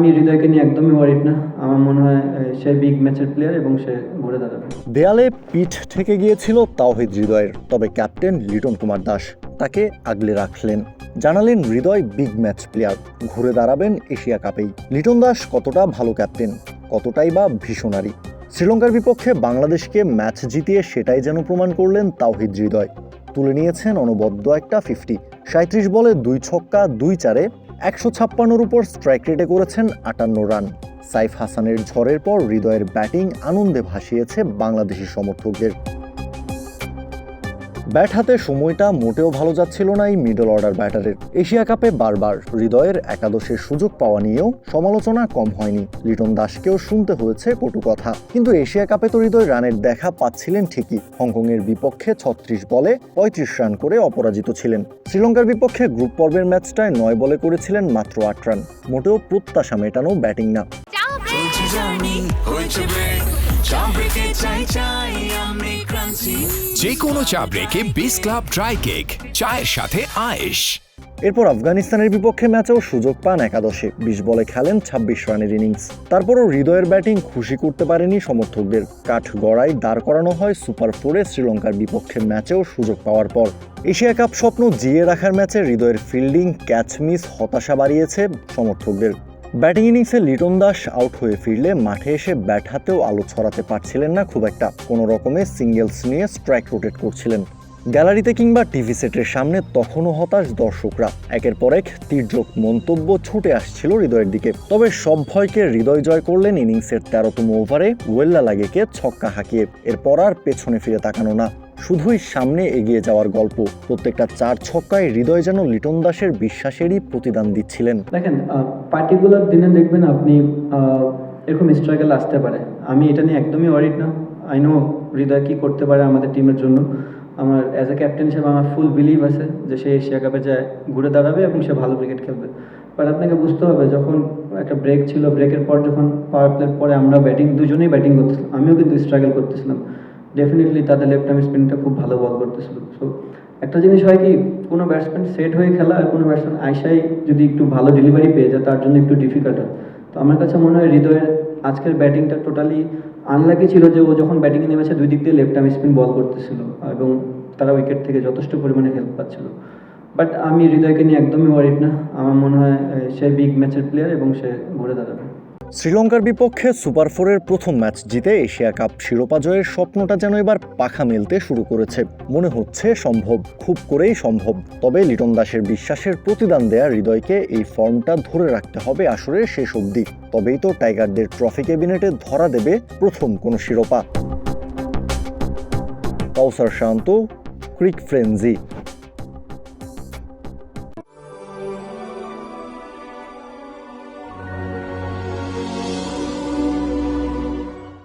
আমি হৃদয়কে নিয়ে একদমই ওয়ারিড না। আমার মনে হয় সে বিগ ম্যাচের প্লেয়ার এবং সে ঘুরে দাঁড়াবে। দেয়ালে পিঠ থেকে গিয়েছিল তাওহিদ হৃদয়ের, তবে ক্যাপ্টেন লিটন কুমার দাস তাকে আগলে রাখলেন। জানালেন হৃদয় বিগ ম্যাচ প্লেয়ার ঘুরে দাঁড়াবেন এশিয়া কাপেই। লিটন দাস কতটা ভালো ক্যাপ্টেন কতটাই বা ভীষণারী শ্রীলঙ্কার বিপক্ষে বাংলাদেশকে ম্যাচ জিতিয়ে সেটাই যেন প্রমাণ করলেন তাওহিদ হৃদয়। তুলে নিয়েছেন অনবদ্য একটা ফিফটি সাঁত্রিশ বলে দুই ছক্কা, দুই চারে একশো ছাপ্পান্নর উপর স্ট্রাইক রেটে করেছেন আটান্ন রান। সাইফ হাসানের ঝড়ের পর হৃদয়ের ব্যাটিং আনন্দে ভাসিয়েছে বাংলাদেশি সমর্থকদের। ব্যাট হাতে সময়টা মোটেও ভালো যাচ্ছিল না এই মিডল অর্ডার ব্যাটারের এশিয়া কাপে বারবার হৃদয়ের একাদশের সুযোগ পাওয়া নিয়েও সমালোচনা কম হয়নি। লিটন দাসকেও শুনতে হয়েছে কটু কথা। কিন্তু এশিয়া কাপে তো হৃদয় রানের দেখা পাচ্ছিলেন ঠিকই। হংকংয়ের বিপক্ষে ছত্রিশ বলে পঁয়ত্রিশ রান করে অপরাজিত ছিলেন। শ্রীলঙ্কার বিপক্ষে গ্রুপ পর্বের ম্যাচটায় নয় বলে করেছিলেন মাত্র আট রান। মোটেও প্রত্যাশা মেটানো ব্যাটিং না। চা ব্রেকে চাই চাই আমি যে কোনো চা ব্রেকে বিস ক্লাব ড্রাই কেক চায়ের সাথে আয়েশ। এরপর আফগানিস্তানের বিপক্ষে ম্যাচেও সুযোগ পান একাদশে। বিশ বলে খেলেন ছাব্বিশ রানের ইনিংস। তারপরও হৃদয়ের ব্যাটিং খুশি করতে পারেনি সমর্থকদের। কাঠ গড়ায় দাঁড় করানো হয় সুপার ফোরে শ্রীলঙ্কার বিপক্ষে ম্যাচেও সুযোগ পাওয়ার পর। এশিয়া কাপ স্বপ্ন জিয়ে রাখার ম্যাচে হৃদয়ের ফিল্ডিং ক্যাচ মিস হতাশা বাড়িয়েছে সমর্থকদের। ব্যাটিং ইনিংসে লিটন দাস আউট হয়ে ফিরলে মাঠে এসে ব্যাট হাতেও আলো ছড়াতে পারছিলেন না খুব একটা। কোনো রকমে সিঙ্গেলস নিয়ে স্ট্রাইক রোটেট করছিলেন। গ্যালারিতে কিংবা টিভি সেটের সামনে তখনও হতাশ দর্শকরা। একের পর এক তীর্যক মন্তব্য ছুটে আসছিল হৃদয়ের দিকে। তবে সব ভয়কে হৃদয় জয় করলেন ইনিংসের তেরোতম ওভারে ওয়েল্লা লাগেকে ছক্কা হাঁকিয়ে। এরপর আর পেছনে ফিরে তাকানো না। শুধুই সামনে এগিয়ে যাওয়ার গল্প। প্রত্যেকটা চার ছক্কায় হৃদয় যেন লিটন দাসের বিশ্বাসেরই প্রতিদান দিচ্ছিলেন। দেখেন পার্টিকুলার দিনে দেখবেন আপনি এরকম স্ট্রাগল আসতে পারে। আমি এটা নিয়ে একদমই ওয়ারিড না। আই নো হৃদয় কী করতে পারে আমাদের টিমের জন্য। আমার অ্যাজ এ ক্যাপ্টেন হিসেবে আমার ফুল বিলিভ আছে যে সে এশিয়া কাপে যায়, ঘুরে দাঁড়াবে এবং সে ভালো ক্রিকেট খেলবে। বাট আপনাকে বুঝতে হবে, যখন একটা ব্রেক ছিল ব্রেকের পর যখন পাওয়ার প্লের পরে আমরা ব্যাটিং দুজনেই ব্যাটিং করতেছিলাম। আমিও কিন্তু স্ট্রাগল করতেছিলাম। ডেফিনেটলি তাদের লেফট আর্ম স্পিনটা খুব ভালো বল করতেছিল। সো একটা জিনিস হয় কি, কোনো ব্যাটসম্যান সেট হয়ে খেলা আর কোনো ব্যাটসম্যান আইসাই যদি একটু ভালো ডেলিভারি পেয়ে যায়, তার জন্য একটু ডিফিকাল্ট হয়। তো আমার কাছে মনে হয় হৃদয়ের আজকের ব্যাটিংটা টোটালি আনলাকি ছিল যে ও যখন ব্যাটিংয়ে নেমেছে, দুই দিক দিয়ে লেফট আর্ম স্পিন বল করতেছিল এবং তারা উইকেট থেকে যথেষ্ট পরিমাণে হেল্প পাচ্ছিল। বাট আমি হৃদয়কে নিয়ে একদমই ওয়ারিড না। আমার মনে হয় সে বিগ ম্যাচের প্লেয়ার এবং সে ঘুরে দাঁড়াবে। শ্রীলঙ্কার বিপক্ষে সুপার ফোরের প্রথম ম্যাচ জিতে এশিয়া কাপ শিরোপা জয়ের স্বপ্নটা যেন এবার পাখা মেলতে শুরু করেছে। মনে হচ্ছে সম্ভব, খুব করেই সম্ভব। তবে লিটন দাসের বিশ্বাসের প্রতিদান দেয়া হৃদয়কে এই ফর্মটা ধরে রাখতে হবে আসরের শেষ অবধি। তবেই তো টাইগারদের ট্রফি ক্যাবিনেটে ধরা দেবে প্রথম কোনো শিরোপা। কাউসার শান্ত, ক্রিক ফ্রেন্জি